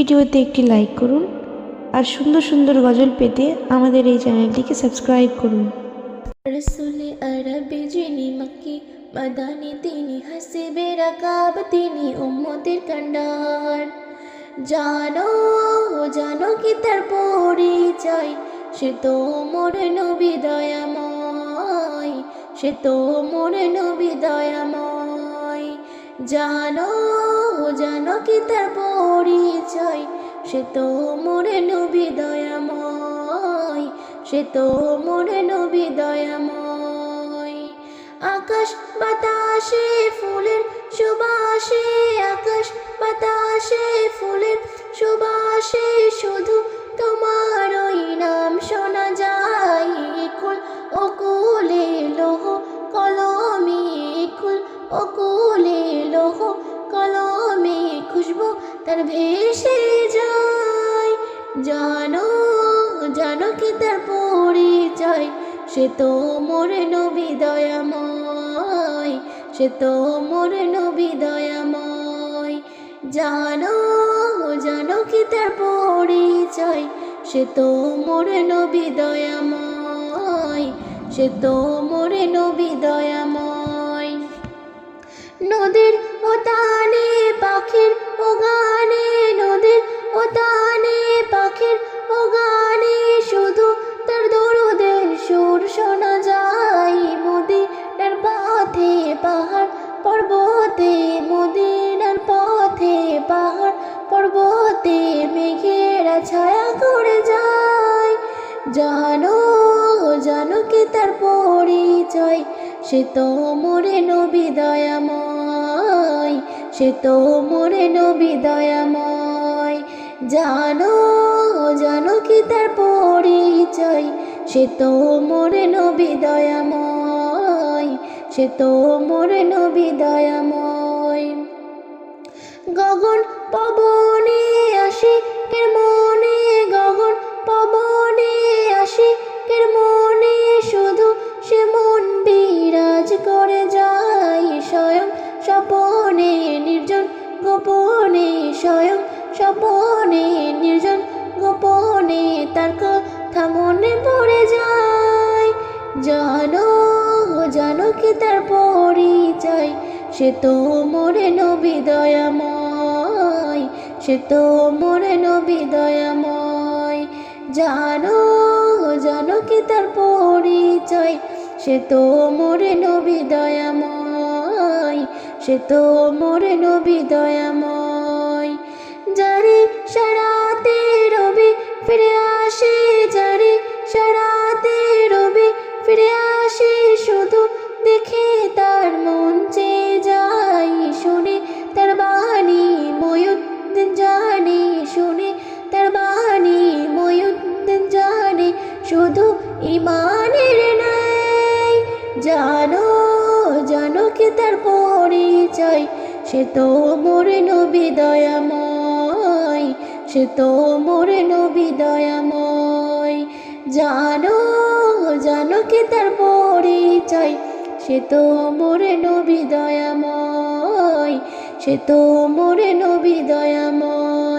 ভিডিওতে একটি লাইক করুন আর সুন্দর সুন্দর গজল পেতে আমাদের এই চ্যানেলটিকে সাবস্ক্রাইব করুন। রসুল আরবে যিনি মক্কি মাদানি তিনি হাসিবে, রাকাব তিনি উম্মতের কান্ডার জানো জানো কি তার পরিচয়? সে তো মোর নবী দয়াময়, সে তো মোর নবী দয়াময়। জানো জানো কি তার পরিচয় সে তো মোর নবী দয়াময়, সে তো মোর নবী দয়াময়। আকাশ বাতাসে ফুলের সুবাসে, আকাশ বাতাসে ফুলের সুবাসে, শুধু তোমার ওই নাম শোনা যায়। কুল ও কুলে লোহ কলমে কুল ও কুলে লোহ কলমে খুশবু তার ভেসে জানো জানো কি তার পরিচয়? সে তো মোর নবী দয়াময়, সে তো মোর নবী দয়াময়। জানো জানো কি তার পরিচয়? সে তো মোর নবী দয়াময়, সে তো মোর নবী দয়াময়। নদীর ও পাখির ও গানে ছায়া করে যায়। জানো জানো কি তার পরিচয়, সে তো মোরে নবী দয়াময়, সে তো মোরে নবী দয়াময়। জানো জানো কি তার পরিচয়, সে তো মোরে নবী দয়াময়, সে তো মোরে নবী দয়াময়। গগন, পবনে স্বয়ং স্বপনে নির্জন, গোপনে তার কথা মনে পড়ে যায়। জানো জানো কি তার পরিচয়? সে তো মোরে নবী দয়াময়, সে তো মোরে নবী দয়াময়। জানো জানো কি তার পরিচয়? সে তো মোরে নবী দয়াময়, সে তো মোরে নবী দয়াময়। সারাতে রবি, ফিরে আসে যারে। সারাতে রবি, ফিরে আসে শুধু দেখে তার মন চেয়ে যায় শুনে। তার বাণী ময়ূদ্দিন জানে শুনে। তার বাণী ময়ূদ্দিন জানে শুধু ইমানের নাই জানো জানো কি তার পরিচয়? সে তো মোর নবী দয়াময়। সে তো মোর নবী দয়াময়। জানো জানো কি তার পরিচয়? সে তো মোর নবী দয়াময়। সে তো মোর নবী দয়াময়।